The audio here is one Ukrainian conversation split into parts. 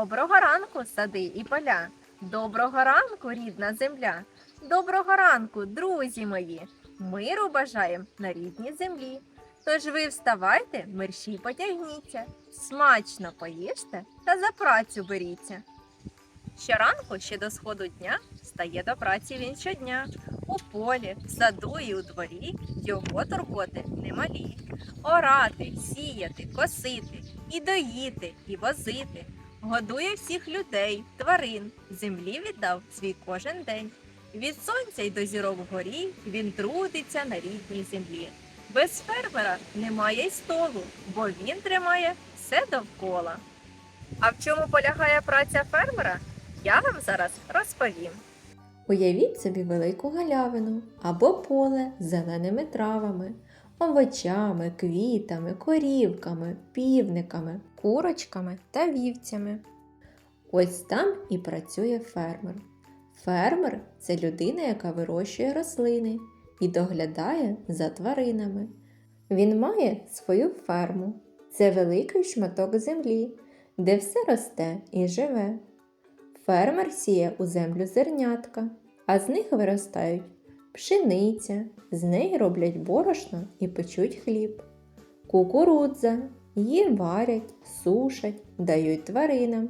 Доброго ранку, сади і поля. Доброго ранку, рідна земля. Доброго ранку, друзі мої. Миру бажаєм на рідній землі. Тож ви вставайте, мерщій потягніться, смачно поїжте та за працю беріться. Щоранку ще до сходу дня стає до праці він щодня. У полі, в саду і у дворі його турботи немалі. Орати, сіяти, косити, і доїти, і возити. Годує всіх людей, тварин, землі віддав свій кожен день. Від сонця й до зірок вгорі він трудиться на рідній землі. Без фермера немає й столу, бо він тримає все довкола. А в чому полягає праця фермера, я вам зараз розповім. Уявіть собі велику галявину або поле з зеленими травами, овочами, квітами, корівками, півниками, курочками та вівцями. Ось там і працює фермер. Фермер це людина, яка вирощує рослини і доглядає за тваринами. Він має свою ферму. Це великий шматок землі, де все росте і живе. Фермер сіє у землю зернятка, а з них виростають пшениця, з неї роблять борошно і печуть хліб, кукурудза, її варять, сушать, дають тваринам,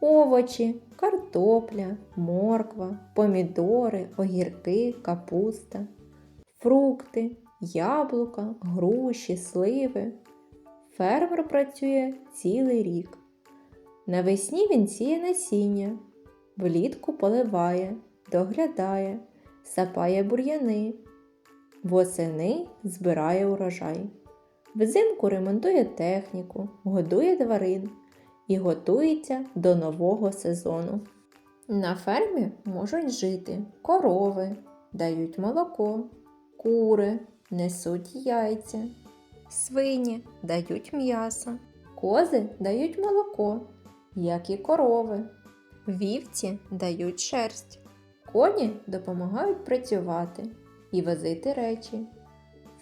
овочі, картопля, морква, помідори, огірки, капуста, фрукти, яблука, груші, сливи. Фермер працює цілий рік. Навесні він сіє насіння, влітку поливає, доглядає, сапає бур'яни, восени збирає урожай. Взимку ремонтує техніку, годує тварин і готується до нового сезону. На фермі можуть жити корови, дають молоко, кури, несуть яйця, свині дають м'ясо, кози дають молоко, як і корови. Вівці дають шерсть. Коні допомагають працювати і возити речі.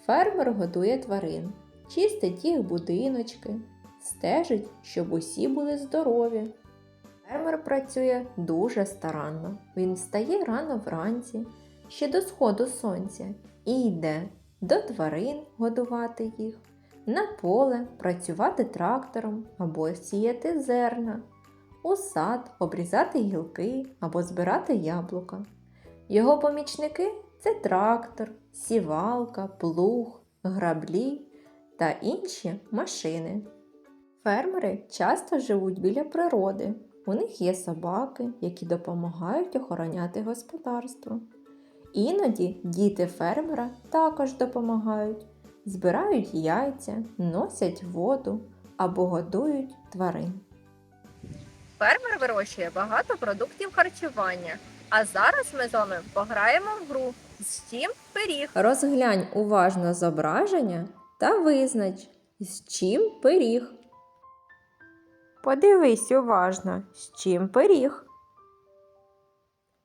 Фермер годує тварин, чистить їх будиночки, стежить, щоб усі були здорові. Фермер працює дуже старанно. Він встає рано вранці, ще до сходу сонця, і йде до тварин годувати їх, на поле працювати трактором або сіяти зерна, у сад обрізати гілки або збирати яблука. Його помічники це трактор, сівалка, плуг, граблі та інші машини. Фермери часто живуть біля природи. У них є собаки, які допомагають охороняти господарство. Іноді діти фермера також допомагають, збирають яйця, носять воду або годують тварин. Фермер вирощує багато продуктів харчування. А зараз ми з вами пограємо в гру «З'їм пиріг. Розглянь уважно зображення та визнач, з чим пиріг. Подивись уважно, з чим пиріг.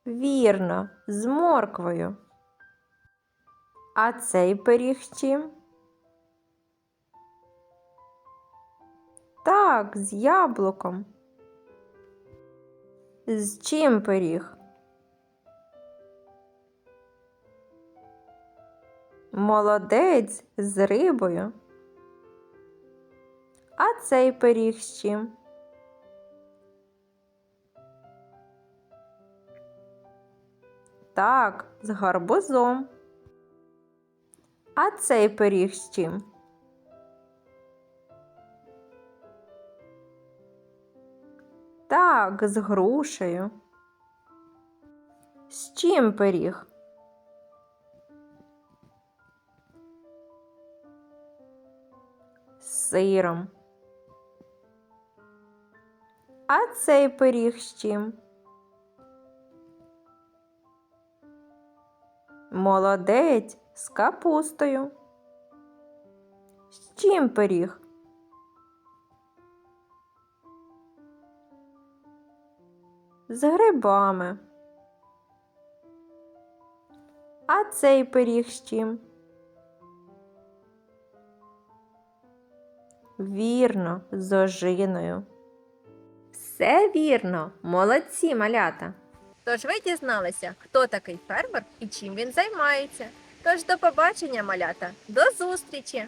Вірно, з морквою. А цей пиріг з чим? Так, з яблуком. З чим пиріг? Молодець з рибою. А цей пиріг з чим? Так, з гарбузом. А цей пиріг з чим? Так, з грушею. З чим пиріг? З сиром. А цей пиріг з чим? Молодець з капустою. З чим пиріг? З грибами. А цей пиріг з чим? Вірно, з ожиною. Все вірно, молодці малята. Тож ви дізналися, хто такий фермер і чим він займається. Тож до побачення, малята, до зустрічі!